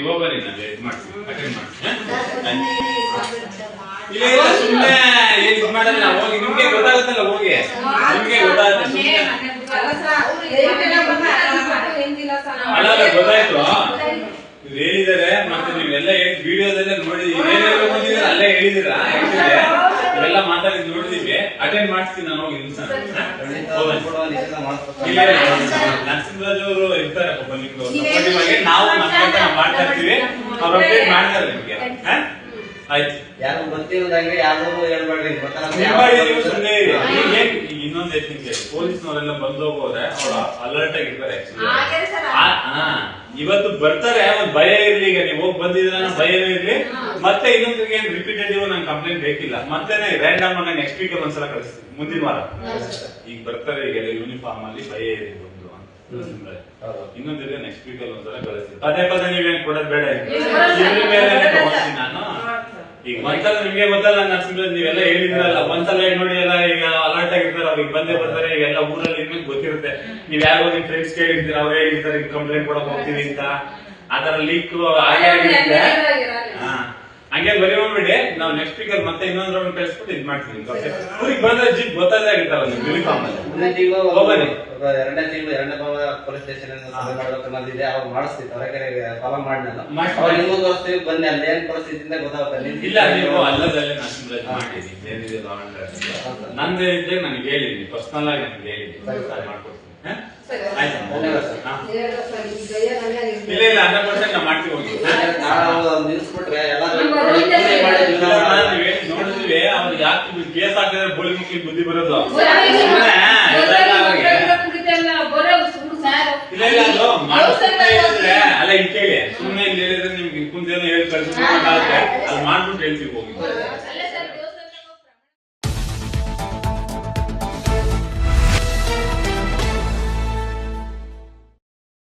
ನಾನು ಇದು ಮಾಡ್ತೀನಿ ಅಟೆಂಡ್ ಮಾಡ್ತೀನಿ ಹಾ? ಇಲ್ಲ ಇಲ್ಲ ಸುಮ್ಮನೆ ಏನು ಇದು ಮಾಡಲ್ಲ ಹೋಗಿ ನಿಮ್ಗೆ ಗೊತ್ತಾಗುತ್ತಲ್ಲ ಹೋಗಿ. ನಿಮ್ಗೆ ಗೊತ್ತಾಗುತ್ತೆ ಸುಮ್ಮನೆ ಅಲ್ಲ ಗೊತ್ತಾಯ್ತು. ಇವ್ರು ಹೇಳಿದಾರೆ ಮತ್ತೆ ನೀವೆಲ್ಲ ವಿಡಿಯೋದಲ್ಲೇ ನೋಡಿದೀವಿ ಏನೆಲ್ಲ ಬಂದಿದ್ದೀರ ಅಲ್ಲೇ ಹೇಳಿದಿರಾ ಹೇಳ್ತಿದ್ದೆ ಇವೆಲ್ಲ ಮಾತಾಡಿದ್ ನೋಡಿದೀವಿ. ಅಟೆಂಡ್ ಮಾಡ್ತೀನಿ ನಾನು ಹೋಗಿ ನಿಲ್ಸ ನರಸಿಂಹರಾಜ್ ಅವರು ಇರ್ತಾರೆ ಪಾಪ ನಿಮ್ಗೆ supportive ಆಗಿ. ನಾವು ನಮ್ಮ ಕೆಲಸ ನಾವು ಮಾಡ್ತಾ ಇರ್ತೀವಿ. ಅವ್ರು ಅಪ್ಡೇಟ್ ಮಾಡ್ತಾರೆ ನಿಮ್ಗೆ. ಹಾ? ಆಯ್ತು. ಯಾರು ಗೊತ್ತಿರೋದಂಗೆ ಯಾರು ಹೇಳ್ಬೇಡ್ರಿ ನೀವು ಈಗ ಇನ್ನೊಂದ್ ಐತಿ ನಿಮ್ಗೆ. ಪೊಲೀಸ್ನವರೆಲ್ಲ ಬಂದೋಗೋದ್ರೆ ಅವ್ರು ಅಲರ್ಟ್ ಆಗಿರ್ತಾರೆ actually. ಆ, ಹಾ. ಇವತ್ತು ಬರ್ತಾರೆ ಒಂದ್ ಭಯ ಇರ್ಲಿ ಈಗ. ನೀವು ಹೋಗಿ ಬಂದಿದ್ರ ಭಯನೇ ಇರ್ಲಿ. ಮತ್ತೆ ಇನ್ನೊಂದ್ರಿಗೆ ಏನ್ ರಿಪೀಟೆಡ್ ನಂಗೆ ಕಂಪ್ಲೇಂಟ್ ಬೇಕಿಲ್ಲ. ಮತ್ತೆ ರ್ಯಾಂಡಮ್ ಅನ್ನ ನೆಕ್ಸ್ಟ್ ವೀಕ್ ಒಂದ್ಸಲ ಕಳಿಸ್ತೀನಿ. ಮುಂದಿನ ವಾರ. ಈಗ ಬರ್ತಾರೆ ಈಗ ಯೂನಿಫಾರ್ಮ್ ಅಲ್ಲಿ ಭಯ ಇದೆ ಬಂದು ಅಂತ. ಇನ್ನೊಂದಿದ್ರೆ ನೆಕ್ಸ್ಟ್ ವೀಕ್ ಅಲ್ಲಿ ಒಂದ್ಸಲ ಕಳಿಸ್ತೀನಿ. ಪದೇ ಪದೇ ನೀವೇನ್ ಕೊಡೋದ್ ಬೇಡ. ಇದ್ರ ಮೇಲೆನೆ ಹೋಗ್ತೀನಿ ನಾನು? ಈಗ ಒಂದ್ಸಲ ನಿಮ್ಗೆ ಗೊತ್ತಲ್ಲ ನರಸಿಂಹರಾಜ್ ನೀವೆಲ್ಲ ಹೇಳಿದ್ರಲ್ಲ ಒಂದ್ಸಲ ನೋಡಿ ಎಲ್ಲ ಈಗ ಅಲರ್ಟ್ ಆಗಿರ್ತಾರೆ ಅವ್ರಿಗೆ ಬಂದೇ ಬರ್ತಾರೆ ಈಗೆಲ್ಲ ಊರಲ್ಲಿ ನಿಮ್ಗೆ ಗೊತ್ತಿರುತ್ತೆ. ನೀವ್ ಯಾರೋ ನಿಮ್ ಫ್ರೆಂಡ್ಸ್ ಕೇಳಿರ್ತೀರ ಅವರೇ ಹೇಳಿರ್ತಾರೆ ಕಂಪ್ಲೇಂಟ್ ಕೊಡಕ್ ಹೋಗ್ತೀವಿ ಅಂತ. ಆತರ ಲೀಕ್ ಹಾಗೆ ಆಗಿರುತ್ತೆ ಹಂಗೆ ಬರೀ ಹೋಗ್ಬಿಡಿ. ನಾವು ನೆಕ್ಸ್ಟ್ ವೀಕ್ ಅಲ್ಲಿ ಮತ್ತೆ ಇನ್ನೊಂದ್ ರೌಂಡ್ ಕಳಿಸ್ಬಿಟ್ಟು ಇದ್ ಮಾಡ್ತೀನಿ ಊರಿಗೆ ಬಂದ್ರೆ ಜೀಪ್ ಗೊತ್ತಾಗೇ ಆಗಿರ್ತಾವಲ್ಲ ನಿಮ್ ಯೂನಿಫಾರ್ಮ್ ಅಲ್ಲಿ. ಹೋಗ್ಬನ್ನಿ. ಎರಡನೇ ತಿಂಗಳು ಎರಡನೇ ಭಾಗ ಪೊಲೀಸ್ ಸ್ಟೇಷನ್ ಅನ್ನೋದಿದೆ ಅವಾಗ ಮಾಡಿಸ್ತೀವಿ ಹೊರಗಡೆ ಫಾಲೋ ಮಾಡಿನಲ್ಲ ನಾನು ಮಾಡಿ. ಅವಾಗ ನಿಮ್ಗೂ ತೋರಿಸ್ತೀವಿ ಬನ್ನಿ ಅಲ್ಲಿ ಏನ್ ಪರಿಸ್ಥಿತಿ ಅಂತ ಗೊತ್ತಾಗುತ್ತೆ ಇಲ್ಲ ನೀವು ಅಲ್ಲದಲ್ಲೇ ನಾನು ಮಾಡಿದ್ದೀನಿ ಏನಿದೆ. ನಂದು ಇದ್ದೆ ನನಗೆ ಹೇಳಿದ್ದೀನಿ. ಪರ್ಸನಲ್ ಆಗಿ ನನಗೆ ಹೇಳಿದ್ದೀನಿ. ಸರಿ ಮಾಡ್ಕೊಡ್ತೀನಿ. ಇಲ್ಲ ಇಲ್ಲ ಹಂಡ್ರೆಡ್ ಪರ್ಸೆಂಟ್ ನಾವು ಮಾಡ್ತೀವಿ ಹೋಗಿ ಹಾ? ನಾವು ನಿಲ್ಸ್ಬಿಟ್ರೆ ಎಲ್ಲ ನಮ್ಮ ಕೂಲಿ ರೈತರಿಗೆ ಮಾಡಿ ಇಲ್ಲ, ಜೀವನ ನಾನು ಮಾಡೋದು. ನೀವ್ ಏನ್ ನೋಡಿದ್ವಿ ಅವ್ರು ಯಾಕೆ ಕೇಸ್ ಹಾಕಿದ್ರೆ ಬೋಲಿ ಮಕ್ಳಿಗೆ ಬುದ್ಧಿ ಬರೋದು ಇಲ್ಲ ಇಲ್ಲ ಅದು ಅಲ್ಲ ಇಲ್ಲಿ ಕೇಳಿ. ಸುಮ್ಮನೆ ಇಲ್ಲಿ ಹೇಳಿದ್ರೆ ನಿಮ್ಗೆ ಕುಂತೇನೋ ಹೇಳಿ ಕಳ್ಸಿ ಅಲ್ಲಿ ಮಾಡ್ಬಿಟ್ಟು ಹೇಳ್ತೀವಿ ಹೋಗಿ.